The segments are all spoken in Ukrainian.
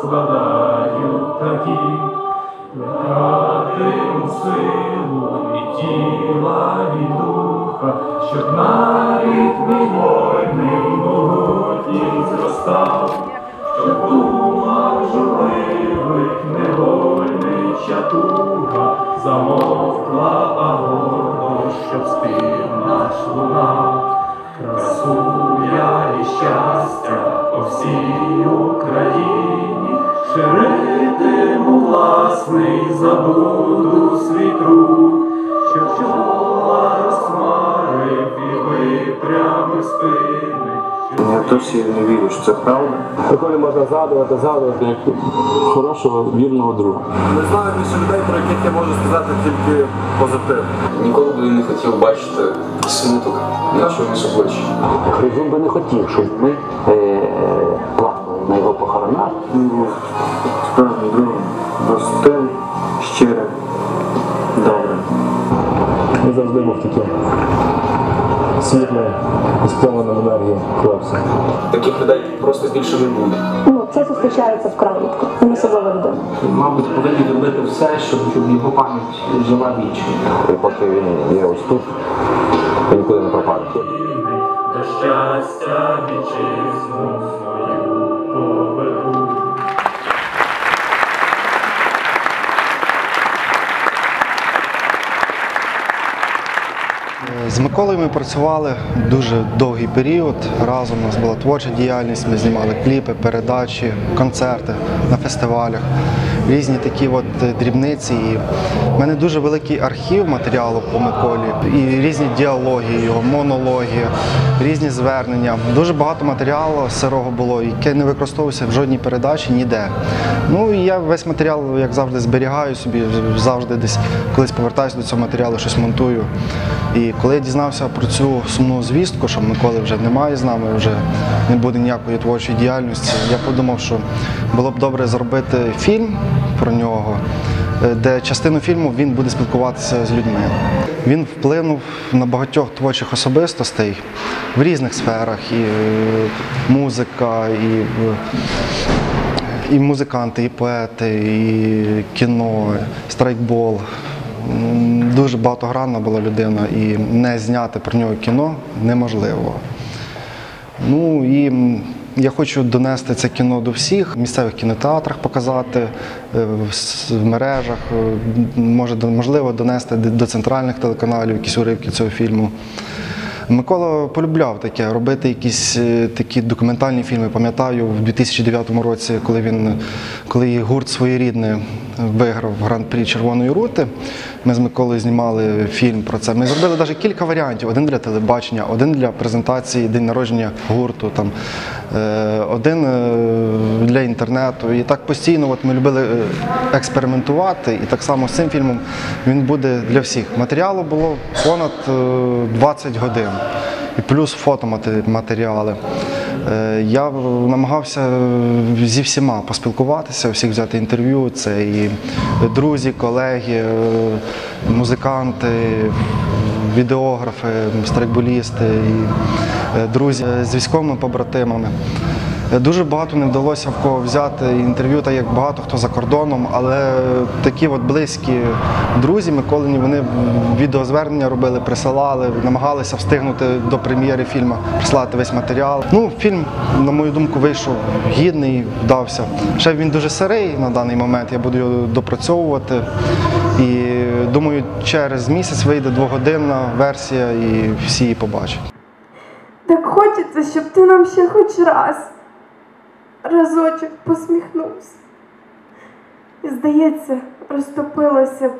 складаю такі, плекатиму силу і тіла, і духа, щоб мій вольний могутній зростав, щоб дума журливих невольнича туга замовкла, забуду свій труд, що чола розмарив і випрямив спини. Я досі не вірю, що це правда. Такої можна згадувати, згадувати як хорошого, вірного друга. Не знаю більше людей, про яких я можу сказати тільки позитив. Ніколи би не хотів бачити смуток на чомусь обличчі. Хризун би не хотів, щоб ми е, плакали на його похоронах. Він був справжнім другом, простим, щирим, добрим. Він завжди був таким світлим, і сповненим енергії хлопцем. Таких людей просто більше не буде. Ну, це зустрічається вкрай рідко. Він особливо людина. Мабуть, повинні зробити все, щоб, щоб його пам'ять жила вічно. І поки він є ось тут, він нікуди не пропаде. До щастя вітчизну свою З Миколою ми працювали дуже довгий період. Разом у нас була творча діяльність, ми знімали кліпи, передачі, концерти на фестивалях, різні такі от е, дрібниці. І в мене дуже великий архів матеріалу по Миколі, і різні діалоги, його монологи, різні звернення. Дуже багато матеріалу сирого було, яке не використовувався в жодній передачі ніде. Ну і я весь матеріал, як завжди, зберігаю собі, завжди десь колись повертаюся до цього матеріалу, щось монтую. І коли я дізнався про цю сумну звістку, що Миколи вже немає з нами, вже не буде ніякої творчої діяльності, я подумав, що було б добре зробити фільм про нього, е, де частину фільму він буде спілкуватися з людьми. Він вплинув на багатьох творчих особистостей в різних сферах, і е, музика, і е, і музиканти, і поети, і кіно, страйкбол. Дуже багатогранна була людина, і не зняти про нього кіно неможливо. Ну і я хочу донести це кіно до всіх, в місцевих кінотеатрах показати, е, в мережах, е, може, можливо, донести до центральних телеканалів якісь уривки цього фільму. Микола полюбляв таке, робити якісь е, такі документальні фільми. Пам'ятаю, в 2009 році, коли він, коли гурт своєрідний виграв гран-прі Червоної рути, ми з Миколою знімали фільм про це. Ми зробили навіть кілька варіантів: один для телебачення, один для презентації день народження гурту, там, е, один е, для інтернету. І так постійно от ми любили е, експериментувати. І так само з цим фільмом він буде для всіх. Матеріалу було понад е, 20 годин. І плюс фотоматеріали. Е, Я намагався е, зі всіма поспілкуватися, всіх взяти інтерв'ю. Це і друзі, колеги, е, музиканти, відеографи, страйкболісти, і друзі з військовими побратимами. Дуже багато не вдалося в кого взяти інтерв'ю, так як багато хто за кордоном, але такі от близькі друзі Миколині, вони відеозвернення робили, присилали, намагалися встигнути до прем'єри фільму, прислати весь матеріал. Ну, фільм, на мою думку, вийшов гідний, вдався. Ще він дуже сирий на даний момент, я буду його допрацьовувати. І думаю, через місяць вийде двогодинна версія і всі її побачать. Так хочеться, щоб ти нам ще хоч раз разочок посміхнувся. І, здається, розтопилося б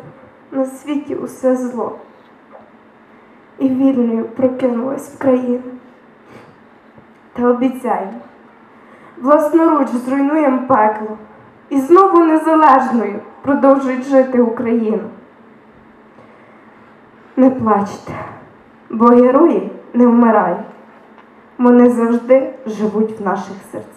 на світі усе зло. І вільною прокинулась в країну. Та обіцяємо, власноруч зруйнуємо пекло і знову незалежною продовжують жити Україну. Не плачте, бо герої не вмирають. Вони завжди живуть в наших серцях.